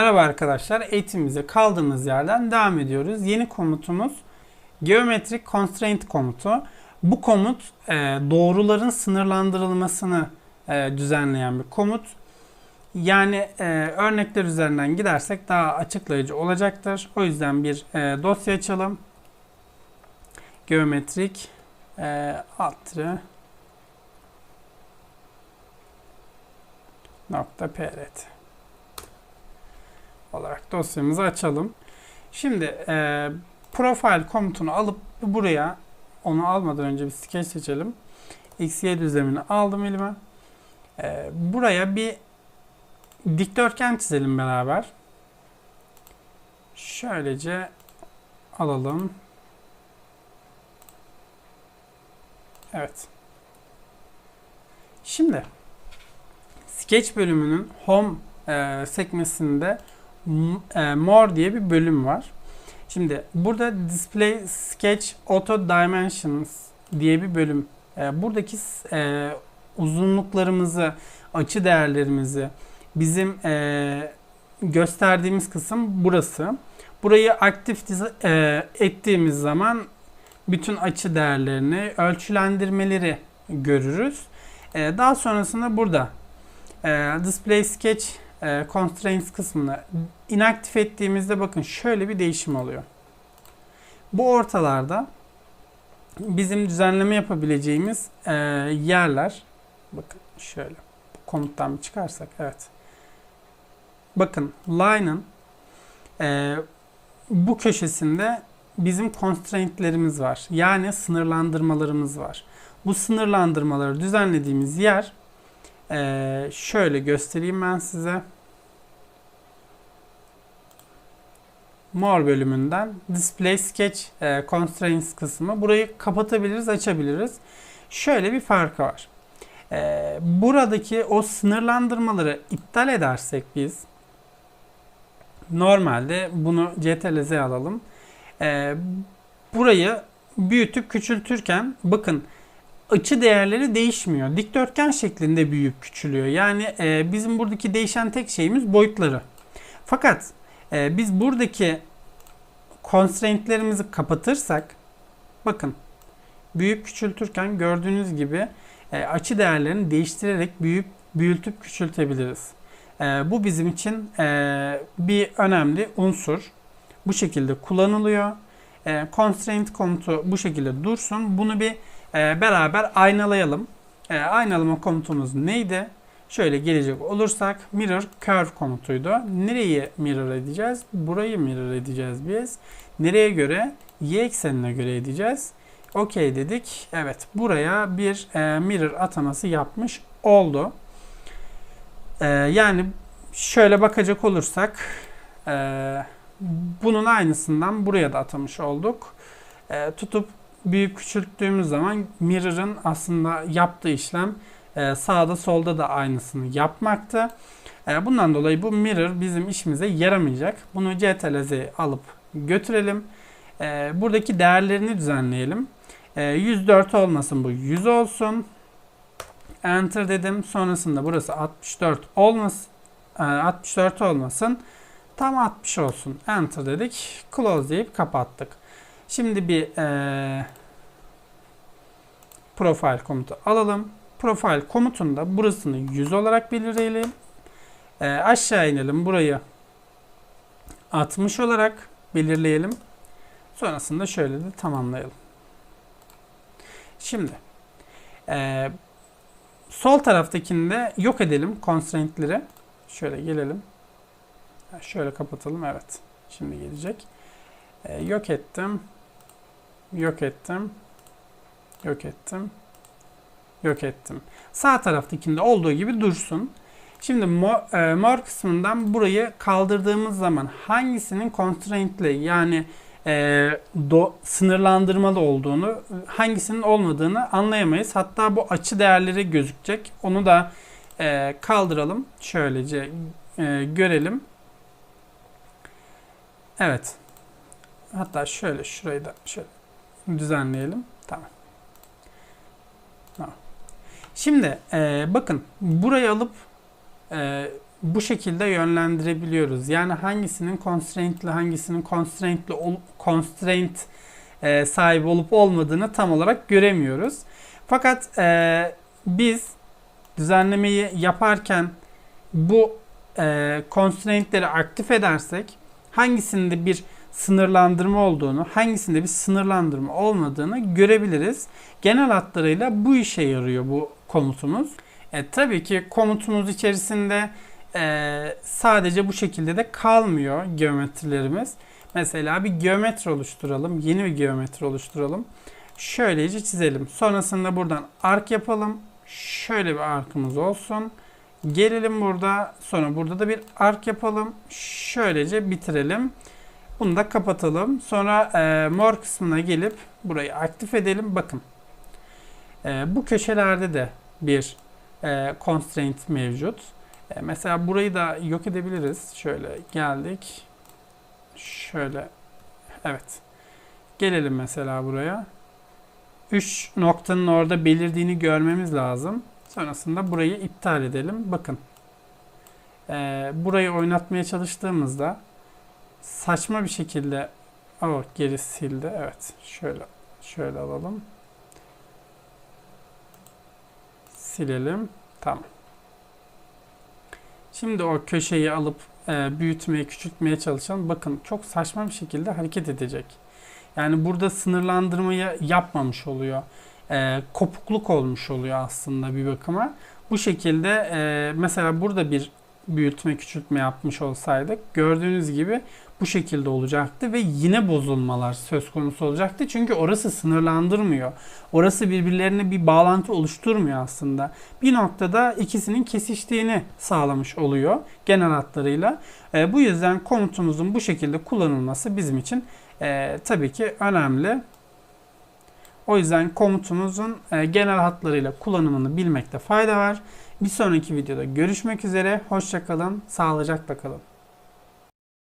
Merhaba arkadaşlar, eğitimimize kaldığımız yerden devam ediyoruz. Yeni komutumuz Geometric Constraint komutu. Bu komut e, doğruların sınırlandırılmasını e, düzenleyen bir komut. Yani e, örnekler üzerinden gidersek daha açıklayıcı olacaktır. O yüzden bir dosya açalım. Geometric e, nokta prt olarak dosyamızı açalım. Şimdi e, profile komutunu alıp buraya onu almadan önce bir sketch seçelim. XY düzlemini aldım elime. E, buraya bir dikdörtgen çizelim beraber. Şöylece alalım. Evet. Şimdi sketch bölümünün home e, sekmesinde more diye bir bölüm var. Şimdi burada display sketch auto dimensions diye bir bölüm. E, buradaki e, uzunluklarımızı, açı değerlerimizi bizim e, gösterdiğimiz kısım burası. Burayı aktif e, ettiğimiz zaman bütün açı değerlerini, ölçülendirmeleri görürüz. E, daha sonrasında burada e, display sketch e, constraints kısmını inaktif ettiğimizde bakın şöyle bir değişim oluyor. Bu ortalarda bizim düzenleme yapabileceğimiz e, yerler bakın şöyle bu komuttan bir çıkarsak evet. Bakın line'ın e, bu köşesinde bizim constraint'lerimiz var. Yani sınırlandırmalarımız var. Bu sınırlandırmaları düzenlediğimiz yer ee, şöyle göstereyim ben size. More bölümünden Display Sketch e, Constraints kısmı. Burayı kapatabiliriz, açabiliriz. Şöyle bir farkı var. Ee, buradaki o sınırlandırmaları iptal edersek biz normalde bunu CTRL-Z alalım. Ee, burayı büyütüp küçültürken bakın açı değerleri değişmiyor. Dikdörtgen şeklinde büyüyüp küçülüyor. Yani e, bizim buradaki değişen tek şeyimiz boyutları. Fakat e, biz buradaki constraint'lerimizi kapatırsak bakın büyüyüp küçültürken gördüğünüz gibi e, açı değerlerini değiştirerek büyüyüp büyütüp küçültebiliriz. E, bu bizim için e, bir önemli unsur. Bu şekilde kullanılıyor. E, constraint komutu bu şekilde dursun. Bunu bir e, beraber aynalayalım. E, aynalama komutumuz neydi? Şöyle gelecek olursak mirror curve komutuydu. Nereyi mirror edeceğiz? Burayı mirror edeceğiz biz. Nereye göre? Y eksenine göre edeceğiz. OK dedik. Evet buraya bir e, mirror ataması yapmış oldu. E, yani şöyle bakacak olursak e, bunun aynısından buraya da atamış olduk. E, tutup büyük küçülttüğümüz zaman mirror'ın aslında yaptığı işlem e, sağda solda da aynısını yapmaktı. E, bundan dolayı bu mirror bizim işimize yaramayacak. Bunu CTRL-Z alıp götürelim. E, buradaki değerlerini düzenleyelim. 104 olmasın bu 100 olsun. Enter dedim. Sonrasında burası 64 olmasın. 64 olmasın. Tam 60 olsun. Enter dedik. Close deyip kapattık. Şimdi bir e, profile komutu alalım. Profile komutunda burasını 100 olarak belirleyelim. E, aşağı inelim. Burayı 60 olarak belirleyelim. Sonrasında şöyle de tamamlayalım. Şimdi e, sol taraftakini de yok edelim constraint'leri. Şöyle gelelim. Şöyle kapatalım. Evet. Şimdi gelecek. E, yok ettim. Yok ettim. Yok ettim. Yok ettim. Sağ taraftakinde olduğu gibi dursun. Şimdi e, mor kısmından burayı kaldırdığımız zaman hangisinin constraint'li yani e, sınırlandırmalı olduğunu, hangisinin olmadığını anlayamayız. Hatta bu açı değerleri gözükecek. Onu da e, kaldıralım. Şöylece görelim. Evet. Hatta şöyle şurayı da şöyle düzenleyelim. Tamam. tamam. Şimdi e, bakın burayı alıp e, bu şekilde yönlendirebiliyoruz. Yani hangisinin constraint'li hangisinin constraint'li constraint e, sahibi olup olmadığını tam olarak göremiyoruz. Fakat e, biz düzenlemeyi yaparken bu e, constraint'leri aktif edersek hangisinde bir sınırlandırma olduğunu, hangisinde bir sınırlandırma olmadığını görebiliriz. Genel hatlarıyla bu işe yarıyor bu komutumuz. E, tabii ki komutumuz içerisinde e, sadece bu şekilde de kalmıyor geometrilerimiz. Mesela bir geometri oluşturalım. Yeni bir geometri oluşturalım. Şöylece çizelim. Sonrasında buradan ark yapalım. Şöyle bir arkımız olsun. Gelelim burada. Sonra burada da bir ark yapalım. Şöylece bitirelim. Bunu da kapatalım. Sonra e, mor kısmına gelip burayı aktif edelim. Bakın. E, bu köşelerde de bir e, constraint mevcut. E, mesela burayı da yok edebiliriz. Şöyle geldik. Şöyle. Evet. Gelelim mesela buraya. 3 noktanın orada belirdiğini görmemiz lazım. Sonrasında burayı iptal edelim. Bakın. E, burayı oynatmaya çalıştığımızda saçma bir şekilde o geri sildi. Evet. Şöyle şöyle alalım. Silelim. Tamam. Şimdi o köşeyi alıp e, büyütmeye, küçültmeye çalışalım. Bakın çok saçma bir şekilde hareket edecek. Yani burada sınırlandırmayı yapmamış oluyor. E, kopukluk olmuş oluyor aslında bir bakıma. Bu şekilde e, mesela burada bir büyütme, küçültme yapmış olsaydık gördüğünüz gibi bu şekilde olacaktı ve yine bozulmalar söz konusu olacaktı. Çünkü orası sınırlandırmıyor. Orası birbirlerine bir bağlantı oluşturmuyor aslında. Bir noktada ikisinin kesiştiğini sağlamış oluyor genel hatlarıyla. E, bu yüzden komutumuzun bu şekilde kullanılması bizim için e, tabii ki önemli. O yüzden komutumuzun e, genel hatlarıyla kullanımını bilmekte fayda var. Bir sonraki videoda görüşmek üzere. Hoşçakalın, sağlıcakla kalın.